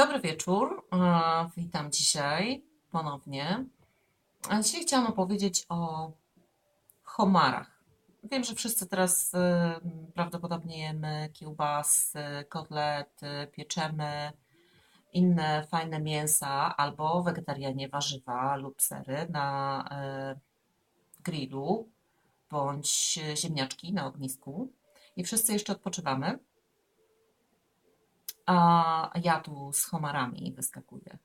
Dobry wieczór. E, Witam dzisiaj ponownie. A Dzisiaj chciałam opowiedzieć o homarach. Wiem, że wszyscy teraz e, prawdopodobnie jemy kiełbasy, kotlety, pieczemy inne fajne mięsa albo wegetarianie warzywa lub sery na e, grillu bądź ziemniaczki na ognisku. I wszyscy jeszcze odpoczywamy. A ja tu z homarami wyskakuję.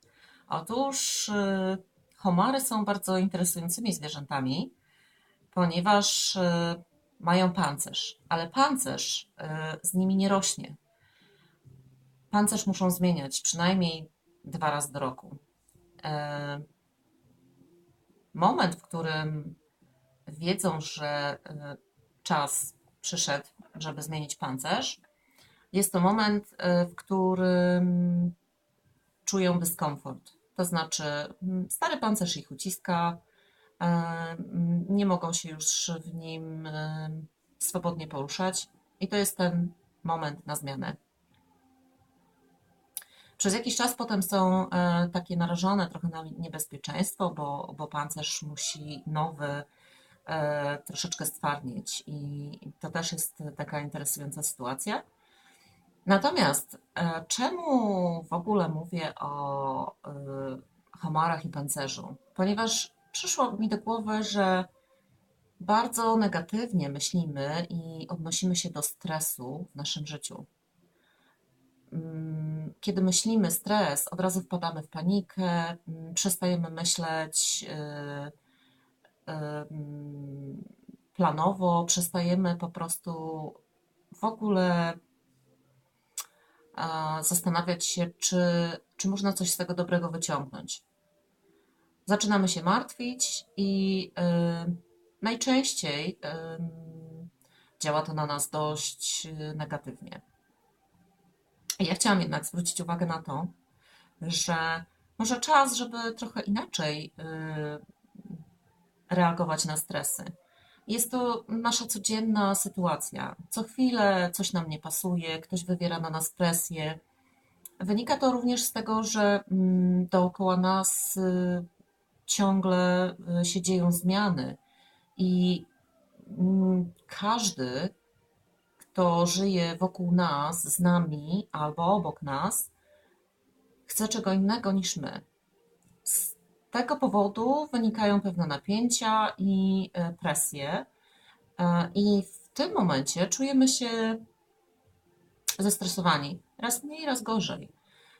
Otóż y, homary są bardzo interesującymi zwierzętami, ponieważ y, mają pancerz, ale pancerz y, z nimi nie rośnie. Pancerz muszą zmieniać przynajmniej dwa razy do roku. E, Moment, w którym wiedzą, że czas przyszedł, żeby zmienić pancerz, jest to moment, y, w którym czują dyskomfort. To znaczy, stary pancerz ich uciska, mm, nie mogą się już w nim y, swobodnie poruszać, i to jest ten moment na zmianę. Przez jakiś czas potem są e, takie narażone trochę na niebezpieczeństwo, bo, bo pancerz musi nowy e, troszeczkę stwardnieć, i to też jest taka interesująca sytuacja. Natomiast e, czemu w ogóle mówię o e, homarach i pancerzu? Ponieważ przyszło mi do głowy, że bardzo negatywnie myślimy i odnosimy się do stresu w naszym życiu. Mm, Kiedy myślimy stres, od razu wpadamy w panikę, mm, przestajemy myśleć e, mm, planowo, przestajemy po prostu w ogóle zastanawiać się, czy, czy można coś z tego dobrego wyciągnąć. Zaczynamy się martwić i y, najczęściej y, działa to na nas dość y, negatywnie. Ja chciałam jednak zwrócić uwagę na to, że może czas, żeby trochę inaczej reagować na stresy. Jest to nasza codzienna sytuacja. Co chwilę coś nam nie pasuje, ktoś wywiera na nas presję. Wynika to również z tego, że mm, dookoła nas y, ciągle y, się dzieją zmiany i mm, każdy, kto żyje wokół nas, z nami albo obok nas, chce czego innego niż my. Tego powodu wynikają pewne napięcia i e, presje, E, i w tym momencie czujemy się zestresowani. Raz mniej, raz gorzej.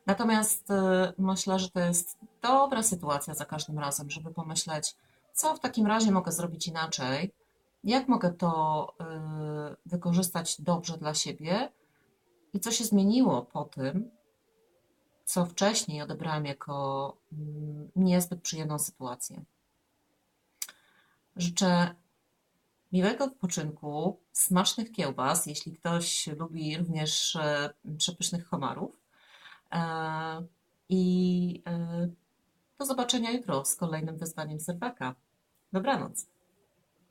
Natomiast e, myślę, że to jest dobra sytuacja za każdym razem, żeby pomyśleć, co w takim razie mogę zrobić inaczej, jak mogę to wykorzystać dobrze dla siebie i co się zmieniło po tym, co wcześniej odebrałam jako mm, niezbyt przyjemną sytuację. Życzę miłego odpoczynku, smacznych kiełbas, jeśli ktoś lubi również e, przepysznych homarów. E, I e, do zobaczenia jutro z kolejnym wyzwaniem serwaka. Dobranoc.